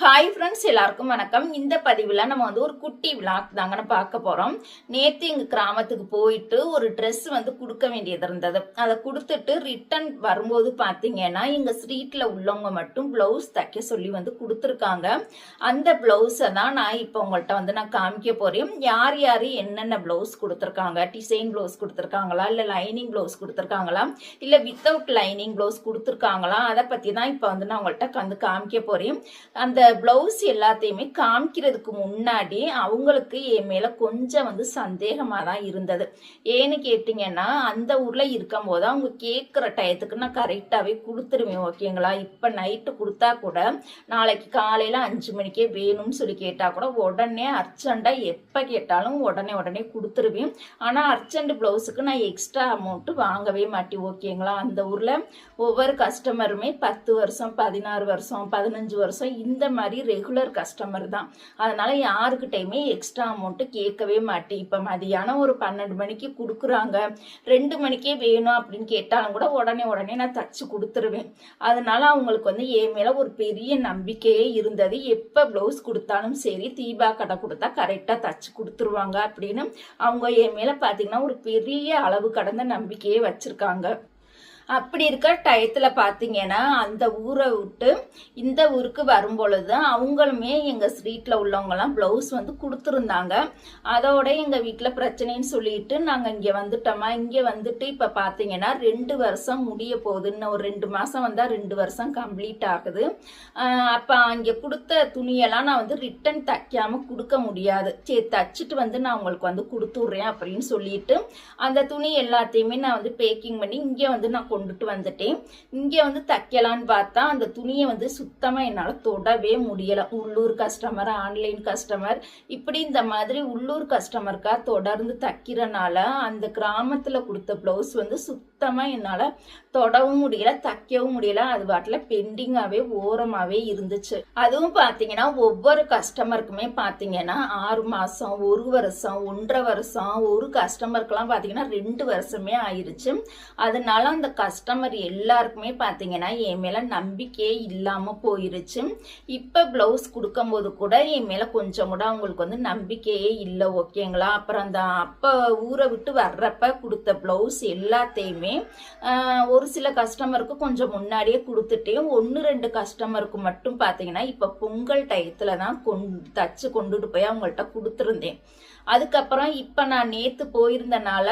Hi friends எல்லாருக்கும் வணக்கம். இந்த பதிவில் நம்ம வந்து ஒரு குட்டி விளாக் தாங்கன்னு பார்க்க போகிறோம் நேற்று எங்கள் கிராமத்துக்கு போயிட்டு ஒரு ட்ரெஸ் வந்து கொடுக்க வேண்டியது இருந்தது. அதை கொடுத்துட்டு ரிட்டன் வரும்போது பார்த்தீங்கன்னா எங்கள் ஸ்ட்ரீட்டில் உள்ளவங்க மட்டும் ப்ளவுஸ் தைக்க சொல்லி வந்து கொடுத்துருக்காங்க. அந்த ப்ளவுஸை தான் நான் இப்போ உங்கள்கிட்ட வந்து நான் காமிக்க போகிறேன் யார் யார் என்னென்ன ப்ளவுஸ் கொடுத்துருக்காங்க? டிசைன் ப்ளவுஸ் கொடுத்துருக்காங்களா? இல்லை லைனிங் ப்ளவுஸ் கொடுத்துருக்காங்களா? இல்லை வித்தவுட் லைனிங் ப்ளவுஸ் கொடுத்துருக்காங்களா? அதை பற்றி தான் இப்போ வந்து நான் உங்கள்கிட்ட வந்து காமிக்க போகிறேன் அந்த பிளவுஸ் எல்லாத்தையுமே காமிக்கிறதுக்கு முன்னாடி அவங்களுக்கு என் மேல கொஞ்சம் வந்து சந்தேகமா தான் இருந்தது. ஏன்னு கேட்டிங்கன்னா அந்த ஊர்ல இருக்கும் போது அவங்க கேட்குற டயத்துக்கு நான் கரெக்டாகவே கொடுத்துருவேன் ஓகேங்களா இப்போ நைட்டு கொடுத்தா கூட நாளைக்கு காலையில அஞ்சு மணிக்கே வேணும்னு சொல்லி கேட்டா கூட உடனே அர்ஜெண்டா எப்போ கேட்டாலும் உடனே உடனே கொடுத்துருவேன். ஆனால் அர்ஜென்ட் பிளவுஸுக்கு நான் எக்ஸ்ட்ரா அமௌண்ட் வாங்கவே மாட்டேன் ஓகேங்களா அந்த ஊர்ல ஒவ்வொரு கஸ்டமருமே பத்து வருஷம் பதினாறு வருஷம் பதினஞ்சு வருஷம் இந்த மாதிரி ரெகுலர் கஸ்டமர் தான். அதனால யாருக்கிட்டையுமே எக்ஸ்ட்ரா அமௌண்ட்டு கேட்கவே மாட்டேன். இப்போ மதியானம் ஒரு பன்னெண்டு மணிக்கு கொடுக்குறாங்க. ரெண்டு மணிக்கே வேணும் அப்படின்னு கேட்டாலும் கூட உடனே உடனே நான் தச்சு கொடுத்துருவேன். அதனால அவங்களுக்கு வந்து என் மேலே ஒரு பெரிய நம்பிக்கையே இருந்தது. எப்போ ப்ளவுஸ் கொடுத்தாலும் சரி தீபா கடை கொடுத்தா கரெக்டாக தச்சு கொடுத்துருவாங்க அப்படின்னு அவங்க என் மேலே பார்த்தீங்கன்னா ஒரு பெரிய அளவு கடந்த நம்பிக்கையே வச்சுருக்காங்க. அப்படி இருக்க டயத்தில் பார்த்தீங்கன்னா அந்த ஊரை விட்டு இந்த ஊருக்கு வரும் பொழுது அவங்களுமே எங்கள் ஸ்ட்ரீட்டில் உள்ளவங்கலாம் ப்ளவுஸ் வந்து கொடுத்துருந்தாங்க. அதோட எங்கள் வீட்டில் பிரச்சனைன்னு சொல்லிட்டு நாங்கள் இங்கே வந்துட்டோமா இங்கே வந்துட்டு இப்போ பார்த்தீங்கன்னா ரெண்டு வருஷம் முடிய போகுது. இன்னும் ஒரு ரெண்டு மாதம் வந்தால் ரெண்டு வருஷம் கம்ப்ளீட் ஆகுது. அப்போ அங்கே கொடுத்த துணியெல்லாம் நான் வந்து ரிட்டன் தைக்காமல் கொடுக்க முடியாது. சரி தச்சுட்டு வந்து நான் உங்களுக்கு வந்து கொடுத்துட்றேன் அப்படின்னு சொல்லிட்டு அந்த துணி எல்லாத்தையுமே நான் வந்து பேக்கிங் பண்ணி இங்கே வந்து நான் கொண்டுட்டு வந்துட்டேன். இங்கே வந்து தைக்கலான்னு பார்த்தா அந்த துணியை வந்து சுத்தமாக என்னால் தொடவே முடியலை. உள்ளூர் கஸ்டமர் ஆன்லைன் கஸ்டமர் இப்படி இந்த மாதிரி உள்ளூர் கஸ்டமருக்காக தொடர்ந்து தைக்கிறனால அந்த கிராமத்தில் கொடுத்த ப்ளவுஸ் வந்து சுத்தமாக என்னால் தொடவும் முடியல தைக்கவும் முடியல. அது பாட்டில் பெண்டிங்காகவே ஓரமாகவே இருந்துச்சு. அதுவும் பார்த்தீங்கன்னா ஒவ்வொரு கஸ்டமருக்குமே பார்த்தீங்கன்னா ஆறு மாதம் ஒரு வருஷம் ஒன்றரை வருஷம் ஒரு கஸ்டமருக்கெல்லாம் பார்த்தீங்கன்னா ரெண்டு வருஷமே ஆயிடுச்சு அதனால அந்த கஸ்டமர் எல்லாருக்குமே பார்த்தீங்கன்னா என் மேலே நம்பிக்கையே இல்லாமல் போயிருச்சு. இப்போ ப்ளவுஸ் கொடுக்கும்போது கூட என் மேலே கொஞ்சம் கூட அவங்களுக்கு வந்து நம்பிக்கையே இல்லை ஓகேங்களா அப்புறம் அந்த அப்போ ஊரை விட்டு வர்றப்ப கொடுத்த ப்ளவுஸ் எல்லாத்தையுமே ஒரு சில கஸ்டமருக்கு கொஞ்சம் முன்னாடியே கொடுத்துட்டேன் ஒன்று ரெண்டு கஸ்டமருக்கு மட்டும் பார்த்தீங்கன்னா இப்போ பொங்கல் டயத்தில் தான் கொண்டு தச்சு கொண்டுட்டு போய் அவங்கள்ட்ட கொடுத்துருந்தேன். அதுக்கப்புறம் இப்போ நான் நேற்று போயிருந்தனால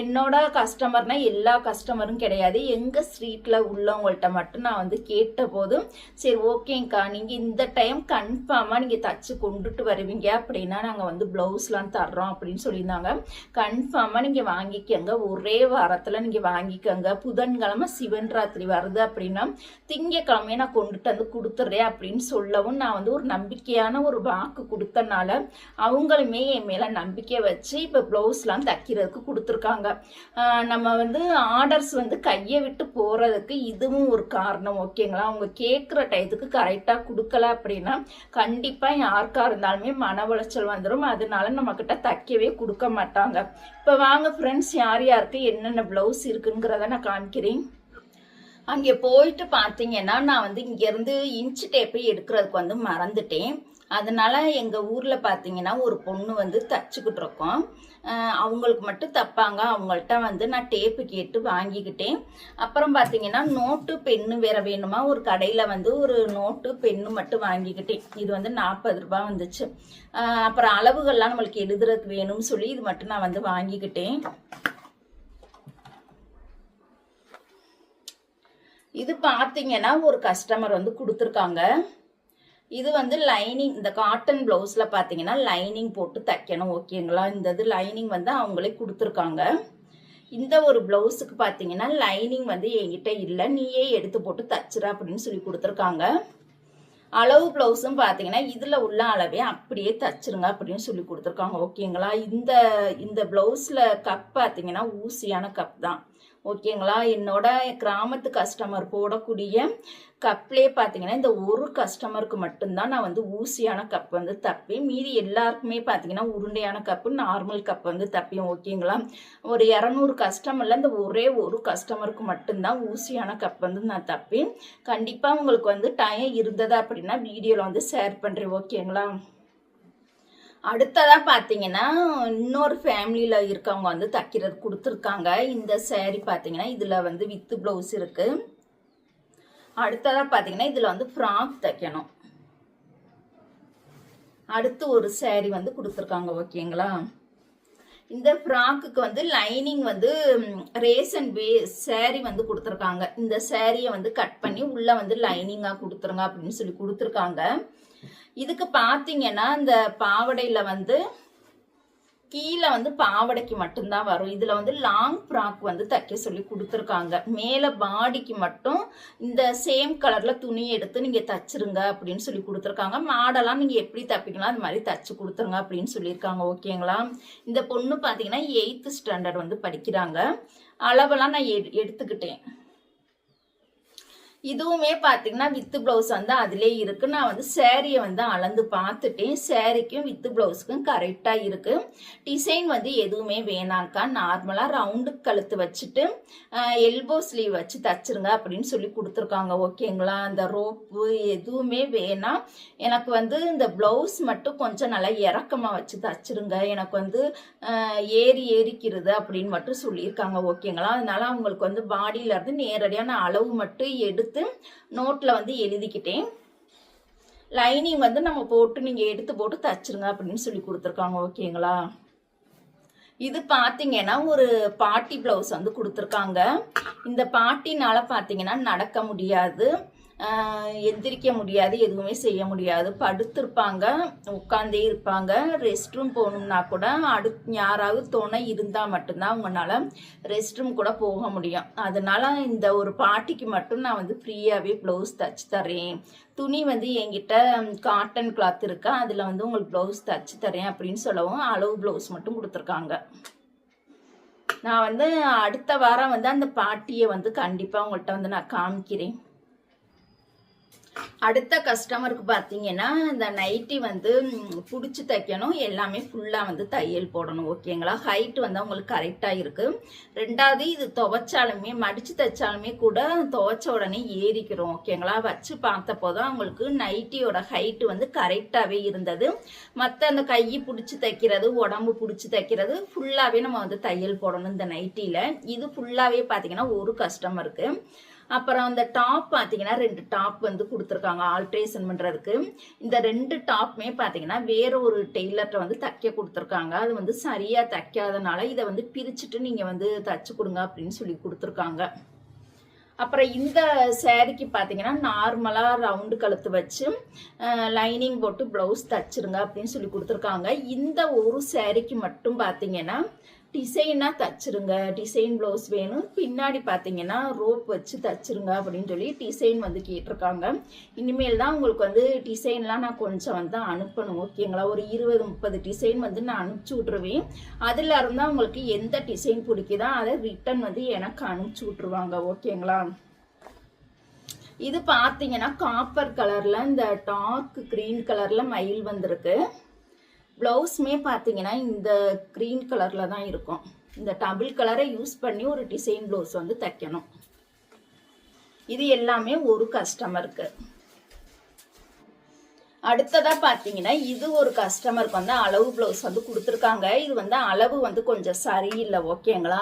என்னோட கஸ்டமர்னா எல்லா கஸ்டமரும் கிடையாது. எங்கள் ஸ்ட்ரீட்டில் உள்ளவங்கள்ட்ட மட்டும் நான் வந்து கேட்ட போதும் சரி ஓகேங்க்கா நீங்கள் இந்த டைம் கன்ஃபார்மாக நீங்கள் தச்சு கொண்டுட்டு வருவீங்க அப்படின்னா நாங்கள் வந்து ப்ளவுஸ்லாம் தர்றோம் அப்படின்னு சொல்லியிருந்தாங்க. கன்ஃபார்மாக நீங்கள் வாங்கிக்கோங்க. ஒரே வாரத்தில் நீங்கள் வாங்கிக்கோங்க. புதன்கிழமை சிவன் ராத்திரி வருது அப்படின்னா திங்கக்கிழமையே நான் கொண்டுட்டு வந்து கொடுத்துட்றேன் அப்படின்னு சொல்லவும் நான் வந்து ஒரு நம்பிக்கையான ஒரு வாக்கு கொடுத்தனால அவங்களும் என் மேலே நம்பிக்கை வச்சு இப்போ ப்ளவுஸ்லாம் தைக்கிறதுக்கு கொடுத்துருக்காங்க. நம்ம வந்து ஆர்டர்ஸ் வந்து கையை விட்டு போகிறதுக்கு இதுவும் ஒரு காரணம் ஓகேங்களா அவங்க கேட்குற டயத்துக்கு கரெக்டாக கொடுக்கல அப்படின்னா கண்டிப்பாக யாருக்காக இருந்தாலுமே மன உளைச்சல் வந்துடும் அதனால நம்மக்கிட்ட தைக்கவே கொடுக்க மாட்டாங்க. இப்போ வாங்க ஃப்ரெண்ட்ஸ் யார் யாருக்கு என்னென்ன ப்ளவுஸ் இருக்குங்கிறத நான் காமிக்கிறேன். அங்கே போயிட்டு பார்த்தீங்கன்னா நான் வந்து இங்கேருந்து இன்ச்சு டேப்பை எடுக்கிறதுக்கு வந்து மறந்துட்டேன். அதனால எங்கள் ஊரில் பார்த்தீங்கன்னா ஒரு பொண்ணு வந்து தச்சுக்கிட்டு இருக்கோம் அவங்களுக்கு மட்டும் தப்பாங்க. அவங்கள்ட்ட வந்து நான் டேப்பு கேட்டு வாங்கிக்கிட்டேன். அப்புறம் பார்த்தீங்கன்னா நோட்டு பெண்ணு வேற வேணுமா? ஒரு கடையில் வந்து ஒரு நோட்டு பெண்ணு மட்டும் வாங்கிக்கிட்டேன். இது வந்து நாற்பது ரூபா வந்துச்சு. அப்புறம் அளவுகள்லாம் நம்மளுக்கு எழுதுறதுக்கு வேணும்னு சொல்லி இது மட்டும் நான் வந்து வாங்கிக்கிட்டேன். இது பார்த்தீங்கன்னா ஒரு கஸ்டமர் வந்து கொடுத்துருக்காங்க. இது வந்து லைனிங் இந்த காட்டன் ப்ளவுஸில் பார்த்தீங்கன்னா லைனிங் போட்டு தைக்கணும் ஓகேங்களா இந்த இது லைனிங் வந்து அவங்களே கொடுத்துருக்காங்க. இந்த ஒரு ப்ளவுஸுக்கு பார்த்தீங்கன்னா லைனிங் வந்து என்கிட்ட இல்லை. நீயே எடுத்து போட்டு தைச்சிட அப்படின்னு சொல்லி கொடுத்துருக்காங்க. அளவு ப்ளவுஸும் பார்த்தீங்கன்னா இதில் உள்ள அளவே அப்படியே தச்சிருங்க அப்படின்னு சொல்லி கொடுத்துருக்காங்க ஓகேங்களா இந்த இந்த ப்ளவுஸில் கப் பார்த்தீங்கன்னா ஊசியான கப் தான். ஓகேங்களா? என்னோட கிராமத்து கஸ்டமர் போடக்கூடிய கப்லேயே பார்த்தீங்கன்னா இந்த ஒரு கஸ்டமருக்கு மட்டும்தான் நான் வந்து ஊசியான கப் வந்து தப்பேன். மீதி எல்லாருக்குமே பார்த்தீங்கன்னா உருண்டையான கப்பு நார்மல் கப் வந்து தப்பேன். ஓகேங்களா? ஒரு இரநூறு கஸ்டமரில் இந்த ஒரே ஒரு கஸ்டமருக்கு மட்டும்தான் ஊசியான கப் வந்து நான் தப்பேன். கண்டிப்பாக உங்களுக்கு வந்து டைம் இருந்ததா அப்படின்னா வீடியோவில் வந்து ஷேர் பண்ணுறேன் ஓகேங்களா? அடுத்ததா பார்த்தீங்கன்னா இன்னொரு ஃபேமிலியில் இருக்கவங்க வந்து தைக்கிறது கொடுத்துருக்காங்க. இந்த சேரீ பார்த்தீங்கன்னா இதில் வந்து வித்து ப்ளவுஸ் இருக்கு. அடுத்ததாக பார்த்தீங்கன்னா இதில் வந்து ஃப்ராக் தைக்கணும். அடுத்து ஒரு சேரீ வந்து கொடுத்துருக்காங்க ஓகேங்களா? இந்த ஃப்ராக்குக்கு வந்து லைனிங் வந்து ரேசன் பே சேரீ வந்து கொடுத்துருக்காங்க. இந்த சேரீயை வந்து கட் பண்ணி உள்ளே வந்து லைனிங்காக கொடுத்துருங்க அப்படின்னு சொல்லி கொடுத்துருக்காங்க. இதுக்கு பார்த்தீங்கன்னா இந்த பாவடையில் வந்து கீழே வந்து பாவடைக்கு மட்டும்தான் வரும். இதில் வந்து லாங் ஃப்ராக் வந்து தைக்க சொல்லி கொடுத்துருக்காங்க. மேலே பாடிக்கு மட்டும் இந்த சேம் கலரில் துணி எடுத்து நீங்கள் தச்சிருங்க அப்படின்னு சொல்லி கொடுத்துருக்காங்க. மாடெல்லாம் நீங்கள் எப்படி தைப்பீங்களோ அது மாதிரி தச்சு கொடுத்துருங்க அப்படின்னு சொல்லியிருக்காங்க. ஓகேங்களா? இந்த பொண்ணு பார்த்தீங்கன்னா எயித்து ஸ்டாண்டர்ட் வந்து படிக்கிறாங்க. அளவெல்லாம் நான் எடு எடுத்துக்கிட்டேன். இதுவுமே பார்த்தீங்கன்னா வித்து ப்ளவுஸ் வந்து அதிலே இருக்கு. நான் வந்து சேரீயை வந்து அளந்து பார்த்துட்டேன் சேரீக்கும் வித்து ப்ளவுஸுக்கும் கரெக்டாக இருக்கு. டிசைன் வந்து எதுவுமே வேணாங்க்கா நார்மலாக ரவுண்டு கழுத்து வச்சுட்டு எல்போ ஸ்லீவ் வச்சு தச்சிருங்க அப்படின்னு சொல்லி கொடுத்துருக்காங்க. ஓகேங்களா அந்த ரோப்பு எதுவுமே வேணாம். எனக்கு வந்து இந்த ப்ளவுஸ் மட்டும் கொஞ்சம் நல்லா இறக்கமாக வச்சு தச்சிருங்க. எனக்கு வந்து ஏறி ஏறிக்கிறது அப்படின்னு மட்டும் சொல்லியிருக்காங்க. ஓகேங்களா அதனால அவங்களுக்கு வந்து பாடியிலேருந்து நேரடியான அளவு மட்டும் எடுத்து நோட்டில் வந்து எழுதிக்கிட்டேன். லைனிங் வந்து நம்ம போட்டு நீங்கள் எடுத்து போட்டு தச்சிருங்க அப்படின்னு சொல்லி கொடுத்துருக்காங்க. ஓகேங்களா இது பார்த்தீங்கன்னா ஒரு பாட்டி ப்ளவுஸ் வந்து கொடுத்துருக்காங்க. இந்த பாட்டினால் பார்த்தீங்கன்னா நடக்க முடியாது. எந்திரிக்க முடியாது எதுவுமே செய்ய முடியாது. படுத்திருப்பாங்க உட்காந்தே இருப்பாங்க. ரெஸ்ட் ரூம் போகணும்னா கூட அடு யாராவது துணை இருந்தால் மட்டும்தான் அவங்களால ரெஸ்ட் ரூம் கூட போக முடியும். அதனால இந்த ஒரு பாட்டிக்கு மட்டும் நான் வந்து ஃப்ரீயாகவே ப்ளவுஸ் தச்சு தரேன் துணி வந்து என்கிட்ட காட்டன் கிளாத் இருக்கா. அதில் வந்து உங்களுக்கு ப்ளவுஸ் தச்சு தரேன் அப்படின்னு சொல்லவும் அளவு ப்ளவுஸ் மட்டும் கொடுத்துருக்காங்க. நான் வந்து அடுத்த வாரம் வந்து அந்த பாட்டியை வந்து கண்டிப்பாக உங்கள்கிட்ட வந்து நான் காமிக்கிறேன். அடுத்த கஸ்டமருக்கு பார்த்தீங்கன்னா இந்த நைட்டி வந்து பிடிச்சி தைக்கணும். எல்லாமே ஃபுல்லாக வந்து தையல் போடணும் ஓகேங்களா ஹைட் வந்து அவங்களுக்கு கரெக்டாக இருக்குது ரெண்டாவது இது துவைச்சாலுமே மடித்து தைச்சாலுமே கூட துவைச்ச உடனே ஏறிக்கிறோம் ஓகேங்களா வச்சு பார்த்தப்போ தான் அவங்களுக்கு நைட்டியோட ஹைட்டு வந்து கரெக்டாகவே இருந்தது. மற்ற அந்த கையை பிடிச்சி தைக்கிறது உடம்பு பிடிச்சி தைக்கிறது ஃபுல்லாகவே நம்ம வந்து தையல் போடணும் இந்த நைட்டியில் இது ஃபுல்லாகவே பார்த்தீங்கன்னா ஒரு கஸ்டமருக்கு அப்புறம் அந்த டாப் பார்த்தீங்கன்னா ரெண்டு டாப் வந்து கொடுத்துருக்காங்க ஆல்ட்ரேஷன் பண்ணுறதுக்கு இந்த ரெண்டு டாப்புமே பார்த்தீங்கன்னா வேற ஒரு டெய்லர்கிட்ட வந்து தைக்க கொடுத்துருக்காங்க. அது வந்து சரியாக தைக்காதனால இதை வந்து பிரிச்சுட்டு நீங்கள் வந்து தச்சு கொடுங்க அப்படின்னு சொல்லி கொடுத்துருக்காங்க. அப்புறம் இந்த சேரீக்கு பார்த்தீங்கன்னா நார்மலாக ரவுண்டு கழுத்து வச்சு லைனிங் போட்டு ப்ளவுஸ் தச்சிருங்க அப்படின்னு சொல்லி கொடுத்துருக்காங்க. இந்த ஒரு சேரீக்கு மட்டும் பார்த்தீங்கன்னா டிசைனாக தச்சிருங்க. டிசைன் ப்ளவுஸ் வேணும். பின்னாடி பார்த்தீங்கன்னா ரோப் வச்சு தச்சிருங்க அப்படின்னு சொல்லி டிசைன் வந்து கேட்டிருக்காங்க. இனிமேல் தான் உங்களுக்கு வந்து டிசைன்லாம் நான் கொஞ்சம் வந்து அனுப்பணும். ஓகேங்களா ஒரு இருபது முப்பது டிசைன் வந்து நான் அனுப்பிச்சி விட்ருவேன் அதில் இருந்தால் உங்களுக்கு எந்த டிசைன் பிடிக்குதோ அதை ரிட்டன் வந்து எனக்கு அனுப்பிச்சி விட்ருவாங்க ஓகேங்களா இது பார்த்தீங்கன்னா காப்பர் கலரில் இந்த டார்க் க்ரீன் கலரில் மயில் வந்திருக்கு. ப்ளவுஸுமே பார்த்தீங்கன்னா இந்த க்ரீன் கலரில் தான் இருக்கும். இந்த டபுள் கலரை யூஸ் பண்ணி ஒரு டிசைன் ப்ளவுஸ் வந்து தைக்கணும். இது எல்லாமே ஒரு கஸ்டமருக்கு அடுத்ததாக பார்த்தீங்கன்னா இது ஒரு கஸ்டமருக்கு வந்து அளவு ப்ளவுஸ் வந்து கொடுத்துருக்காங்க. இது வந்து அளவு வந்து கொஞ்சம் சரியில்லை ஓகேங்களா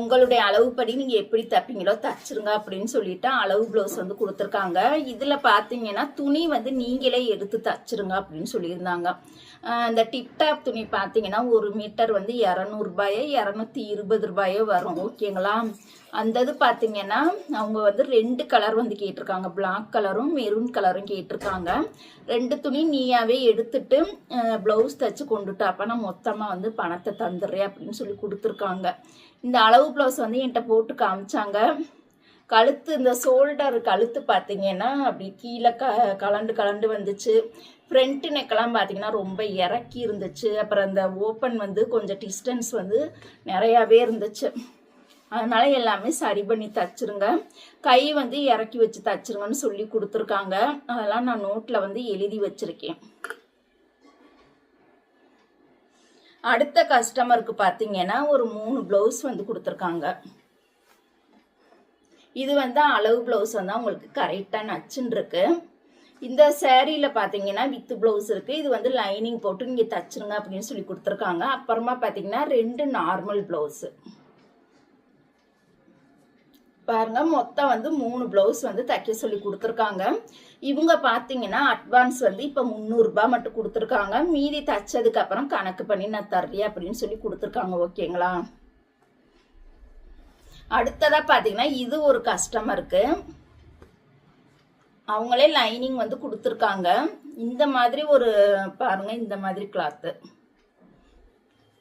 உங்களுடைய அளவுப்படி நீங்கள் எப்படி தைப்பீங்களோ தைச்சிருங்க அப்படின்னு சொல்லிட்டு அளவு ப்ளவுஸ் வந்து கொடுத்துருக்காங்க. இதில் பார்த்தீங்கன்னா துணி வந்து நீங்களே எடுத்து தைச்சிருங்க அப்படின்னு சொல்லியிருந்தாங்க. இந்த டிப்டாப் துணி பார்த்தீங்கன்னா ஒரு மீட்டர் வந்து இரநூறுபாயோ இரநூத்தி இருபது ரூபாயோ வரும். ஓகேங்களா அந்த இது பார்த்தீங்கன்னா அவங்க வந்து ரெண்டு கலர் வந்து கேட்டிருக்காங்க. பிளாக் கலரும் மெரூன் கலரும் கேட்டிருக்காங்க. ரெண்டு துணி நீயாவே எடுத்துட்டு ப்ளவுஸ் தைச்சு கொண்டுட்டு அப்போ நான் மொத்தமாக வந்து பணத்தை தந்துடுறேன் அப்படின்னு சொல்லி கொடுத்துருக்காங்க. இந்த அளவு ப்ளவுஸ் வந்து என்கிட்ட போட்டு காமிச்சாங்க. கழுத்து இந்த ஷோல்டர் கழுத்து பார்த்தீங்கன்னா அப்படி கீழே க கலண்டு கலண்டு வந்துச்சு. ஃப்ரண்ட் நெக்கெல்லாம் பார்த்தீங்கன்னா ரொம்ப இறக்கி இருந்துச்சு. அப்புறம் அந்த ஓப்பன் வந்து கொஞ்சம் டிஸ்டன்ஸ் வந்து நிறையாவே இருந்துச்சு. அதனால எல்லாமே சரி பண்ணி தச்சுருங்க. கை வந்து இறக்கி வச்சு தச்சுருங்கன்னு சொல்லி கொடுத்துருக்காங்க. அதெல்லாம் நான் நோட்டில் வந்து எழுதி வச்சுருக்கேன். அடுத்த கஸ்டமருக்கு பார்த்தீங்கன்னா ஒரு மூணு ப்ளவுஸ் வந்து கொடுத்துருக்காங்க. இது வந்து அளவு ப்ளவுஸ் வந்து உங்களுக்கு கரெக்டாக நச்சுன்னு இருக்கு. இந்த சேரீயில் பார்த்தீங்கன்னா வித்து ப்ளவுஸ் இருக்குது இது வந்து லைனிங் போட்டு நீங்கள் தச்சுருங்க அப்படின்னு சொல்லி கொடுத்துருக்காங்க. அப்புறமா பார்த்தீங்கன்னா ரெண்டு நார்மல் ப்ளவுஸு பாருங்க மொத்தம் வந்து மூணு ப்ளவுஸ் வந்து தைக்க சொல்லி கொடுத்துருக்காங்க. இவங்க பார்த்தீங்கன்னா அட்வான்ஸ் வந்து இப்போ முந்நூறுரூபா மட்டும் கொடுத்துருக்காங்க. மீதி தைச்சதுக்கு அப்புறம் கணக்கு பண்ணி நான் தர்றேன் அப்படின்னு சொல்லி கொடுத்துருக்காங்க. ஓகேங்களா அடுத்ததா பார்த்தீங்கன்னா இது ஒரு கஸ்டமருக்கு அவங்களே லைனிங் வந்து கொடுத்துருக்காங்க. இந்த மாதிரி ஒரு பாருங்க இந்த மாதிரி கிளாத்து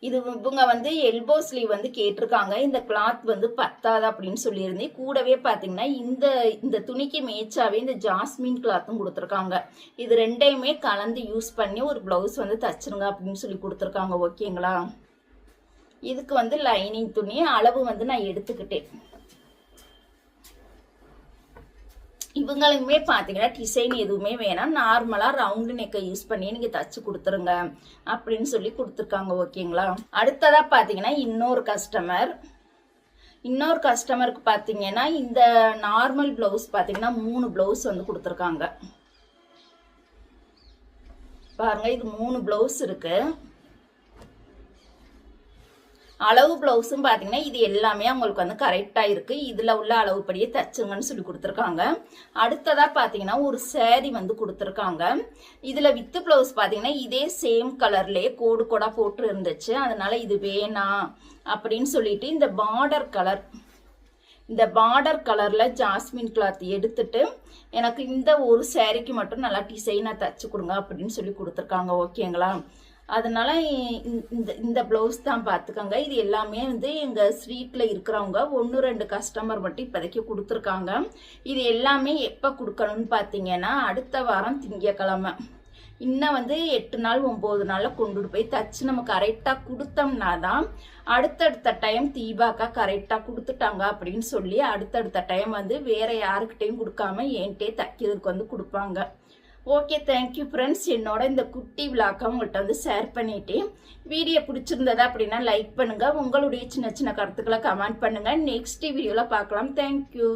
இது இவங்க வந்து எல்போ ஸ்லீவ் வந்து கேட்டிருக்காங்க. இந்த கிளாத் வந்து பத்தாது அப்படின்னு சொல்லியிருந்தேன். கூடவே பார்த்தீங்கன்னா இந்த இந்த துணிக்கு மேய்ச்சாவே இந்த ஜாஸ்மின் கிளாத்தும் கொடுத்துருக்காங்க. இது ரெண்டையுமே கலந்து யூஸ் பண்ணி ஒரு ப்ளவுஸ் வந்து தச்சிருங்க அப்படின்னு சொல்லி கொடுத்துருக்காங்க. ஓகேங்களா இதுக்கு வந்து லைனிங் துணி அளவு வந்து நான் எடுத்துக்கிட்டேன். இவங்களுக்குமே பார்த்தீங்கன்னா டிசைன் எதுவுமே வேணாம். நார்மலாக ரவுண்டு நெக்கை யூஸ் பண்ணி நீங்கள் தச்சு கொடுத்துருங்க அப்படின்னு சொல்லி கொடுத்துருக்காங்க ஓகேங்களா? அடுத்ததாக பார்த்தீங்கன்னா இன்னொரு கஸ்டமர் இன்னொரு கஸ்டமருக்கு பார்த்தீங்கன்னா இந்த நார்மல் ப்ளவுஸ் பார்த்தீங்கன்னா மூணு ப்ளவுஸ் வந்து கொடுத்துருக்காங்க. பாருங்கள் இது மூணு ப்ளவுஸ் இருக்குது அளவு ப்ளவுஸும் பார்த்தீங்கன்னா இது எல்லாமே அவங்களுக்கு வந்து கரெக்டாக இருக்குது இதில் உள்ள அளவுப்படியே தச்சுங்கன்னு சொல்லி கொடுத்துருக்காங்க. அடுத்ததாக பார்த்தீங்கன்னா ஒரு சேரீ வந்து கொடுத்துருக்காங்க. இதில் வித்து ப்ளவுஸ் பார்த்தீங்கன்னா இதே சேம் கலர்லேயே கோடு கோடாக போட்டு இருந்துச்சு. அதனால் இது வேணாம் அப்படின்னு சொல்லிட்டு இந்த பார்டர் கலர் இந்த பார்டர் கலரில் ஜாஸ்மின் கிளாத் எடுத்துட்டு எனக்கு இந்த ஒரு சேரீக்கு மட்டும் நல்லா டிசைனாக தச்சு கொடுங்க அப்படின்னு சொல்லி கொடுத்துருக்காங்க. ஓகேங்களா அதனால இந்த- இந்த இந்த ப்ளவுஸ் தான் பார்த்துக்கோங்க இது எல்லாமே வந்து எங்கள் ஸ்ட்ரீட்டில் இருக்கிறவங்க ஒன்று ரெண்டு கஸ்டமர் மட்டும் இப்போதைக்கு கொடுத்துருக்காங்க. இது எல்லாமே எப்போ கொடுக்கணும்னு பார்த்தீங்கன்னா அடுத்த வாரம் திங்கக்கிழமை. இன்னும் வந்து எட்டு நாள் ஒம்பது நாளில் கொண்டுட்டு போய் தச்சு நம்ம கரெக்டாக கொடுத்தோம்னா தான் அடுத்தடுத்த டைம் தீபாக்கா கரெக்டாக கொடுத்துட்டாங்க அப்படின்னு சொல்லி அடுத்தடுத்த டைம் வந்து வேற யாருக்கிட்டையும் கொடுக்காம என்கிட்டே தைக்கிறதுக்கு வந்து கொடுப்பாங்க. ஓகே தேங்க்யூ ஃப்ரெண்ட்ஸ் என்னோட இந்த குட்டி விளாக்கை உங்கள்கிட்ட வந்து ஷேர் பண்ணிட்டேன். வீடியோ பிடிச்சிருந்ததா அப்படின்னா லைக் பண்ணுங்கள் உங்களுடைய சின்ன சின்ன கருத்துக்களை கமெண்ட் பண்ணுங்கள் நெக்ஸ்ட் வீடியோவில் பார்க்கலாம். தேங்க்யூ